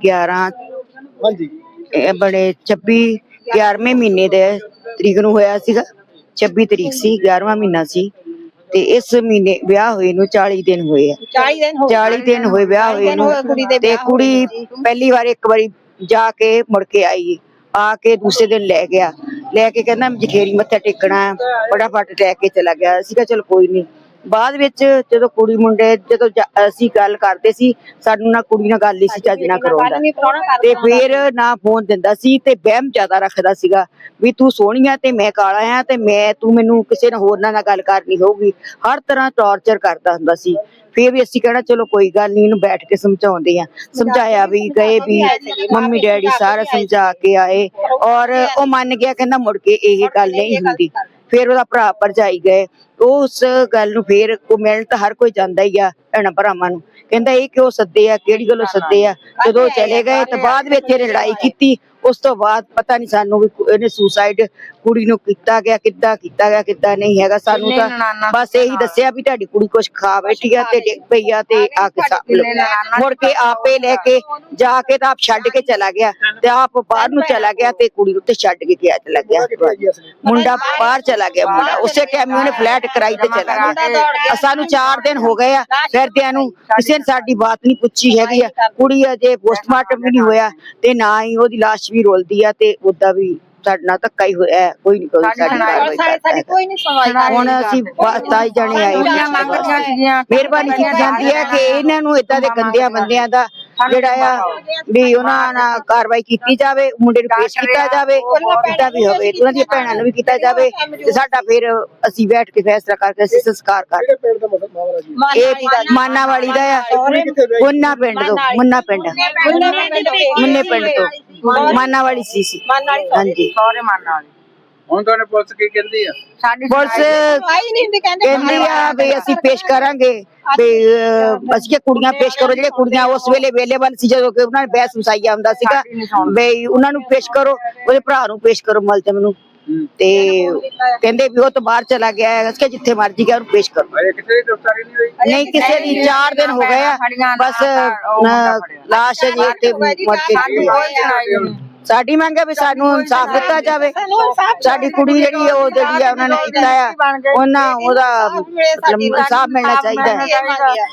11 ਹਾਂਜੀ। ਇਹ ਬੜੇ 26 11ਵੇਂ ਮਹੀਨੇ ਦੇ ਤਰੀਕ ਨੂੰ ਹੋਇਆ ਸੀਗਾ। 26 ਤਰੀਕ ਸੀ 11ਵਾਂ ਮਹੀਨਾ ਸੀ। ਤੇ ਇਸ ਮਹੀਨੇ ਵਿਆਹ ਹੋਏ ਨੂੰ 40 ਦਿਨ ਹੋਏ ਆ। 40 ਦਿਨ ਹੋ 40 ਦਿਨ ਹੋਏ ਵਿਆਹ ਹੋਏ ਨੂੰ। ਹੋਏ ਤੇ ਕੁੜੀ ਪਹਿਲੀ ਵਾਰ ਇੱਕ ਵਾਰੀ ਜਾ ਕੇ ਮੁੜ ਕੇ ਆਈ। ਆ ਕੇ ਦੂਸਰੇ ਦਿਨ ਲੈ ਗਿਆ। ਲੈ ਕੇ ਕਹਿੰਦਾ ਜਖੇਰੀ ਮੱਥਾ ਟੇਕਣਾ। ਫਟਾਫਟ ਲੈ ਕੇ ਚਲਾ ਗਿਆ। ਅਸੀਂ ਕਿਹਾ ਚਲ ਕੋਈ ਨਹੀਂ ਬਾਅਦ ਵਿੱਚ ਜਦੋਂ ਕੁੜੀ ਮੁੰਡੇ ਜਦੋਂ ਜਾ- ਅਸੀਂ ਗੱਲ ਕਰਦੇ ਸੀ ਸਾਨੂੰ ਨਾ ਕੁੜੀ ਨਾਲ ਗੱਲ ਨਹੀਂ ਸੀ ਚੱਜ ਨਾਲ ਕਰਾਉਂਦਾ। ਤੇ ਫਿਰ ਨਾ ਫੋਨ ਦਿੰਦਾ ਸੀ ਤੇ ਵਹਿਮ ਜ਼ਿਆਦਾ ਰੱਖਦਾ ਸੀਗਾ ਵੀ ਤੂੰ ਸੋਹਣੀ ਆ ਤੇ ਮੈਂ ਕਾਲਾ ਆ ਤੇ ਮੈਂ ਤੂੰ ਮੈਨੂੰ ਕਿਸੇ ਨਾਲ ਹੋਰ ਨਾਲ ਗੱਲ ਕਰਨੀ ਹੋਊਗੀ। ਹਰ ਤਰ੍ਹਾਂ ਟੌਰਚਰ ਕਰਦਾ ਹੁੰਦਾ ਸੀ। ਫਿਰ ਵੀ ਅਸੀਂ ਕਹਿਣਾ ਚਲੋ ਕੋਈ ਗੱਲ ਨਹੀਂ ਇਹਨੂੰ ਬੈਠ ਕੇ ਸਮਝਾਉਂਦੇ ਆ। ਸਮਝਾਇਆ ਵੀ ਗਏ ਵੀ ਮੰਮੀ ਡੈਡੀ ਸਾਰਾ ਸਮਝਾ ਕੇ ਆਏ। ਔਰ ਉਹ ਮੰਨ ਗਿਆ ਕਹਿੰਦਾ ਮੁੜ ਕੇ ਇਹ ਗੱਲ ਨਹੀਂ ਹੁੰਦੀ। ਫਿਰ ਉਹਦਾ ਭਰਾ ਭਰਜਾਈ ਗਏ। ਉਹ ਉਸ ਗੱਲ ਨੂੰ ਫਿਰ ਉਹ ਮਿਲਣ ਤਾਂ ਹਰ ਕੋਈ ਜਾਂਦਾ ਹੀ ਆ ਭੈਣਾਂ ਭਰਾਵਾਂ ਨੂੰ। ਕਹਿੰਦਾ ਇਹ ਕਿਉਂ ਸੱਦੇ ਆ ਕਿਹੜੀ ਗੱਲੋਂ ਸੱਦੇ ਆ? ਜਦੋਂ ਚਲੇ ਗਏ ਤਾਂ ਬਾਅਦ ਵਿੱਚ ਇਹਨੇ ਲੜਾਈ ਕੀਤੀ। ਉਸ ਤੋਂ ਬਾਅਦ ਪਤਾ ਨਹੀਂ ਸਾਨੂੰ ਵੀ ਕੁ- ਇਹਨੇ ਸੁਸਾਈਡ ਕੁੜੀ ਨੂੰ ਕੀਤਾ ਗਿਆ ਕਿੱਦਾਂ ਕੀਤਾ ਗਿਆ ਕਿੱਦਾਂ ਨਹੀਂ ਹੈਗਾ। ਸਾਨੂੰ ਤਾਂ ਬਸ ਇਹੀ ਦੱਸਿਆ ਵੀ ਤੁਹਾਡੀ ਕੁੜੀ ਕੁਛ ਖਾ ਬੈਠੀ ਆ ਤੇ ਡਿੱਗ ਪਈ ਆ ਤੇ ਆ ਕੇ ਲਓ ਮੁੜ ਕੇ ਆਪੇ ਲੈ ਕੇ ਜਾ ਕੇ ਤਾਂ ਆਪ ਛੱਡ ਕੇ ਚਲਾ ਗਿਆ ਤੇ ਆਪ ਬਾਹਰ ਨੂੰ ਚਲਾ ਗਿਆ ਤੇ ਕੁੜੀ ਨੂੰ ਤੇ ਛੱਡ ਕੇ ਗਿਆ ਚਲਾ ਗਿਆ। ਮੁੰਡਾ ਬਾਹਰ ਚਲਾ ਗਿਆ ਮੁੰਡਾ। ਉਸੇ ਟਾਈਮ ਉਹਨੇ ਫਲੈਟ ਕਰਾਈ ਤੇ ਚਲਾ ਗਿਆ। ਸਾਨੂੰ 4 ਦਿਨ ਹੋ ਗਏ ਆ। ਫਿਰਦਿਆਂ ਨੂੰ ਕਿਸੇ ਨੇ ਸਾਡੀ ਬਾਤ ਨਹੀਂ ਪੁੱਛੀ ਹੈਗੀ ਆ। ਕੁੜੀ ਅਜੇ ਪੋਸਟਮਾਰਟਮ ਵੀ ਨਹੀਂ ਹੋਇਆ ਤੇ ਨਾ ਹੀ ਉਹਦੀ ਲਾਸ਼ ਵੀ ਰੋਲਦੀ ਆ ਤੇ ਉਹਦਾ ਵੀ ਸਾਡੇ ਨਾਲ ਧੱਕਾ ਹੀ ਹੋਇਆ ਕੋਈ ਨਹੀਂ ਕੋਈ ਸਾਡੀ। ਕੋਈ ਨਹੀਂ ਸੁਣਵਾਈ ਹੁਣ ਅਸੀਂ ਬਸ ਜਾਣੇ ਆਏ। ਮਿਹਰਬਾਨੀ ਕੀਤੀ ਜਾਂਦੀ ਹੈ ਕਿ ਇਹਨਾਂ ਨੂੰ ਇਦਾਂ ਦੇ ਗੰਦਿਆਂ ਬੰਦਿਆਂ ਦਾ ਜਿਹੜਾ ਆ ਵੀ ਉਹਨਾਂ ਨਾਲ ਕਾਰਵਾਈ ਕੀਤੀ ਜਾਵੇ ਮੁੰਡੇ ਨੂੰ ਪੇਸ਼ ਕੀਤਾ ਜਾਵੇ ਜਿੱਦਾਂ ਵੀ ਹੋਵੇ ਉਹਨਾਂ ਦੀਆਂ ਭੈਣਾਂ ਨੂੰ ਵੀ ਕੀਤਾ ਜਾਵੇ ਤੇ ਸਾਡਾ ਫਿਰ ਅਸੀਂ ਬੈਠ ਕੇ ਫੈਸਲਾ ਕਰਕੇ ਅਸੀਂ ਸੰਸਕਾਰ ਕਰ ਇਹ ਮਾਨਾ ਵਾਲੀ ਦਾ ਆ। ਮੁੰਨਾ ਪਿੰਡ ਤੋਂ ਮੁੰਨਾ ਪਿੰਡ। ਮੁੰਨੇ ਪਿੰਡ ਤੋਂ। ਮਾਨਾ ਵਾਲੀ ਸੀ। ਸੀ ਹਾਂਜੀ। ਸੌਰੇ ਮੰਨਣ ਵਾਲੀ। ਹੁਣ ਤੁਹਾਨੂੰ ਪੁਲਿਸ ਕੀ ਕਹਿੰਦੀ ਆ? ਸਾਡੀ ਪੁਲਿਸ ਨਹੀਂ ਹੁੰਦੀ ਕਹਿੰਦੇ ਕਹਿੰਦੀ ਆ ਵੀ ਅਸੀਂ ਪੇਸ਼ ਕਰਾਂਗੇ ਵੀ ਅਸੀਂ ਕਿ ਕੁੜੀਆਂ ਪੇਸ਼ ਕਰੋ ਜਿਹੜੇ ਕੁੜੀਆਂ ਉਸ ਵੇਲੇ ਅਵੇਲੇਬਲ ਸੀ ਜਦੋਂ ਕਿ ਉਹਨਾਂ ਨੇ ਬਹਿਸ ਵਸਾਈਆ ਹੁੰਦਾ ਸੀਗਾ ਵੀ ਉਹਨਾਂ ਨੂੰ ਪੇਸ਼ ਕਰੋ ਉਹਦੇ ਭਰਾ ਨੂੰ ਪੇਸ਼ ਕਰੋ ਮੁਲਜ਼ਮ ਨੂੰ ਤੇ ਕਹਿੰਦੇ ਵੀ ਉਹ ਤਾਂ ਬਾਹਰ ਚਲਾ ਗਿਆ ਹੈ ਕਿਹਾ ਜਿੱਥੇ ਮਰਜ਼ੀ ਗਿਆ ਉਹਨੂੰ ਪੇਸ਼ ਕਰੋ। ਅਜੇ ਕਿਸੇ ਦੀ ਗ੍ਰਿਫਤਾਰੀ ਨਹੀਂ ਹੋਈ? ਨਹੀਂ ਕਿਸੇ ਦੀ 4 ਦਿਨ ਹੋ ਗਏ ਆ ਬਸ ਲਾਸ਼ ਜੀ ਤੇ ਮਰ ਕੇ ਸਾਡੀ ਮੰਗ ਹੈ ਵੀ ਸਾਨੂੰ ਇਨਸਾਫ ਦਿੱਤਾ ਜਾਵੇ। ਸਾਡੀ ਕੁੜੀ ਜਿਹੜੀ ਉਹ ਜਿਹੜੀ ਆ ਉਹਨਾਂ ਨੇ ਕੀਤਾ ਆ। ਉਹਨਾਂ ਉਹਦਾ ਇਨਸਾਫ ਮਿਲਣਾ ਚਾਹੀਦਾ। ਹੈ ਸਾਡੇ।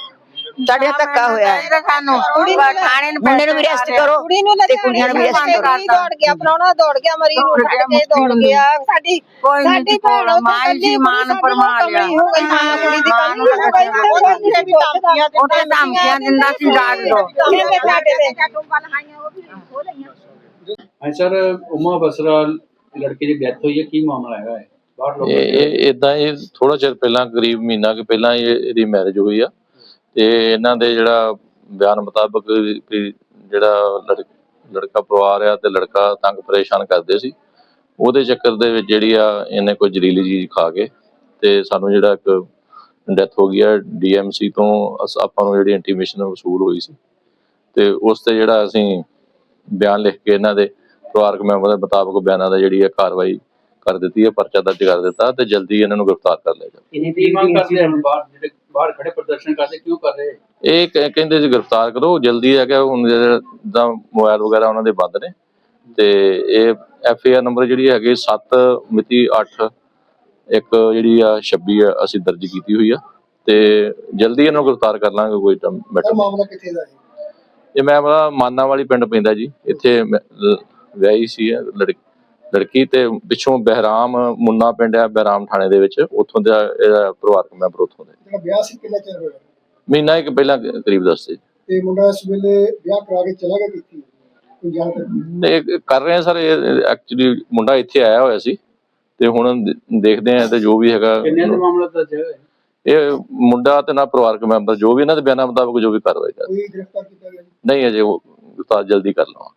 ਧੱਕਾ ਹੋਇਆ। ਹੈ ਸਾਨੂੰ ਕੁੜੀ ਨੂੰ ਥਾਣੇ ਨੂੰ ਮੁੰਡੇ ਨੂੰ ਵੀ ਰੈਸਟ ਕਰੋ ਕੁੜੀ ਨੂੰ ਤੇ ਕੁੜੀਆਂ ਨੂੰ ਵੀ ਰੈਸਟ ਕਰੋ। ਦੌੜ ਗਿਆ ਪਰੌਣਾ ਦੌੜ ਗਿਆ ਮਰੀ ਨੂੰ ਛੱਡ ਕੇ ਦੌੜ ਗਿਆ। ਸਾਡੀ ਸਾਡੀ ਭੈਣ ਮਾਂ ਕੱਲੀ ਸੀ, ਮਾਂ ਨੂੰ ਪਰਮਾ ਲਿਆ। ਹੋ ਕੁੜੀ ਦੀ ਮਾਂ ਕੱਲੀ ਨੂੰ ਵੀ ਧਮਕੀਆਂ ਦਿੰਦਾ ਸੀ ਨੂੰ ਕਹਿੰਦੇ ਸਾਡੇ ਤੇ ਹਾਂ ਸਰ, ਉਮਾ ਬਸਰਾ ਲੜਕੇ ਦੀ ਡੈਥ ਹੋਈ ਹੈ, ਕੀ ਮਾਮਲਾ ਹੈਗਾ ਹੈ ਬਾਹਰ ਲੋਕ ਇਹ ਇਦਾਂ ਇਹ ਥੋੜਾ ਚਿਰ ਪਹਿਲਾਂ, ਕਰੀਬ ਮਹੀਨਾ ਕੁ ਪਹਿਲਾਂ ਇਹ ਇਹਦੀ ਮੈਰਿਜ ਹੋਈ ਆ। ਤੇ ਇਹਨਾਂ ਦੇ ਜਿਹੜਾ ਬਿਆਨ ਮੁਤਾਬਕ ਵੀ ਜਿਹੜਾ ਲੜ- ਲੜਕਾ ਪਰਿਵਾਰ ਆ ਤੇ ਲੜਕਾ ਤੰਗ ਪਰੇਸ਼ਾਨ ਕਰਦੇ ਸੀ। ਉਹਦੇ ਚੱਕਰ ਦੇ ਵਿੱਚ ਜਿਹੜੀ ਆ, ਇਹਨੇ ਕੋਈ ਜ਼ਹਿਰੀਲੀ ਚੀਜ਼ ਖਾ ਕੇ ਤੇ ਸਾਨੂੰ ਜਿਹੜਾ ਇੱਕ ਡੈਥ ਹੋ ਗਈ ਆ ਡੀਐਮਸੀ ਤੋਂ ਅਸ- ਆਪਾਂ ਨੂੰ ਜਿਹੜੀ ਇੰਟੀਮੇਸ਼ਨ ਵਸੂਲ ਹੋਈ ਸੀ। ਤੇ ਉਸ ਤੇ ਜਿਹੜਾ ਅਸੀਂ ਬਿਆਨ ਲਿਖ ਕੇ ਇਹਨਾਂ ਦੇ ਪਰਿਵਾਰਕ ਮੈਂਬਰ ਦੇ ਮੁਤਾਬਕ ਬਿਆਨਾਂ ਦਾ ਜਿਹੜੀ ਹੈ ਕਾਰਵਾਈ ਕਰ ਦਿੱਤੀ ਹੈ ਪਰਚਾ ਦਰਜ ਕਰ ਦਿੱਤਾ ਤੇ ਜਲਦੀ ਇਹਨਾਂ ਨੂੰ ਗ੍ਰਿਫਤਾਰ ਕਰ ਲਿਆ ਜਾਵੇ। ਕੀ ਮੰਗ ਕਰਦੇ ਹਨ ਬਾਹਰ ਜਿਹੜੇ ਬਾਹਰ ਖੜੇ ਪ੍ਰਦਰਸ਼ਨ ਕਰਦੇ ਕਿਉਂ ਕਰ ਰਹੇ? ਇਹ ਕ- ਕਹਿੰਦੇ ਜੀ ਗ੍ਰਿਫਤਾਰ ਕਰੋ ਜਲਦੀ ਹੈ ਕਿ ਹੁਣ ਦਾ ਮੋਬਾਈਲ ਵਗੈਰਾ ਉਹਨਾਂ ਦੇ ਬੰਦ ਨੇ ਤੇ ਇਹ ਐਫ ਆਰ ਨੰਬਰ ਜਿਹੜੀ ਹੈਗੀ 7 ਮਿਤੀ 8 ਇੱਕ ਜਿਹੜੀ ਆ 26 ਆ ਅਸੀਂ ਦਰਜ ਕੀਤੀ ਹੋਈ ਆ ਤੇ ਜਲਦੀ ਇਹਨਾਂ ਨੂੰ ਗ੍ਰਿਫਤਾਰ ਕਰ ਲਾਂਗੇ ਕੋਈ ਸਰ ਮੈਟਰ ਮਾਮਲਾ ਕਿੱਥੇ ਦਾ ਇਹ ਮੈਂ ਬੜਾ ਮਾਨਾ ਵਾਲੀ ਪਿੰਡ ਪੈਂਦਾ ਜੀ ਇੱਥੇ ਮੈਂ ਵਿਆਹੀ ਸੀ ਲੜਕੀ ਲੜਕੀ ਤੇ ਪਿੱਛੋਂ ਬਹਿਰਾਮ ਮੁੰਨਾ ਪਿੰਡ ਹੈ ਬਹਿਰਾਮ ਥਾਣੇ ਦੇ ਵਿੱਚ ਉੱਥੋਂ ਦਾ ਇਹਦਾ ਪਰਿਵਾਰਕ ਮੈਂਬਰ ਉੱਥੋਂ ਦੇ। ਜਿਹੜਾ ਵਿਆਹ ਸੀ ਕਿੰਨਾ ਚਿਰ ਹੋਇਆ? ਮਹੀਨਾ ਇੱਕ ਪਹਿਲਾਂ ਕਰੀਬ ਦੱਸਦੇ ਤੇ ਮੁੰਡਾ ਇਸ ਵੇਲੇ ਵਿਆਹ ਕਰਾ ਕੇ ਚਲਾ ਗਿਆ ਕਿੱਥੇ? ਕੋਈ ਜਾਣਕਾਰੀ ਨੇ ਕਰ ਰਹੇ ਆ ਸਰ ਐਕਚੁਅਲੀ ਮੁੰਡਾ ਇੱਥੇ ਆਇਆ ਹੋਇਆ ਸੀ ਤੇ ਹੁਣ ਦੇਖਦੇ ਆ ਤੇ ਜੋ ਵੀ ਹੈਗਾ। ਕਿੰਨੇ ਦਾ ਮਾਮਲਾ ਦਰਜ ਹੈ ਇਹ ਮੁੰਡਾ ਤੇ ਨਾ ਪਰਿਵਾਰਕ ਮੈਂਬਰ ਜੋ ਵੀ ਇਹਨਾਂ ਦੇ ਬਿਆਨਾਂ ਮੁਤਾਬਕ ਜੋ ਵੀ ਕਾਰਵਾਈ ਕਰ ਕੋਈ ਗ੍ਰਿਫਤਾਰ ਕੀਤਾ ਗਿਆ ਜੀ? ਨਹੀਂ ਅਜੇ ਉਹ ਜਲਦੀ ਕਰ ਲਵਾਂ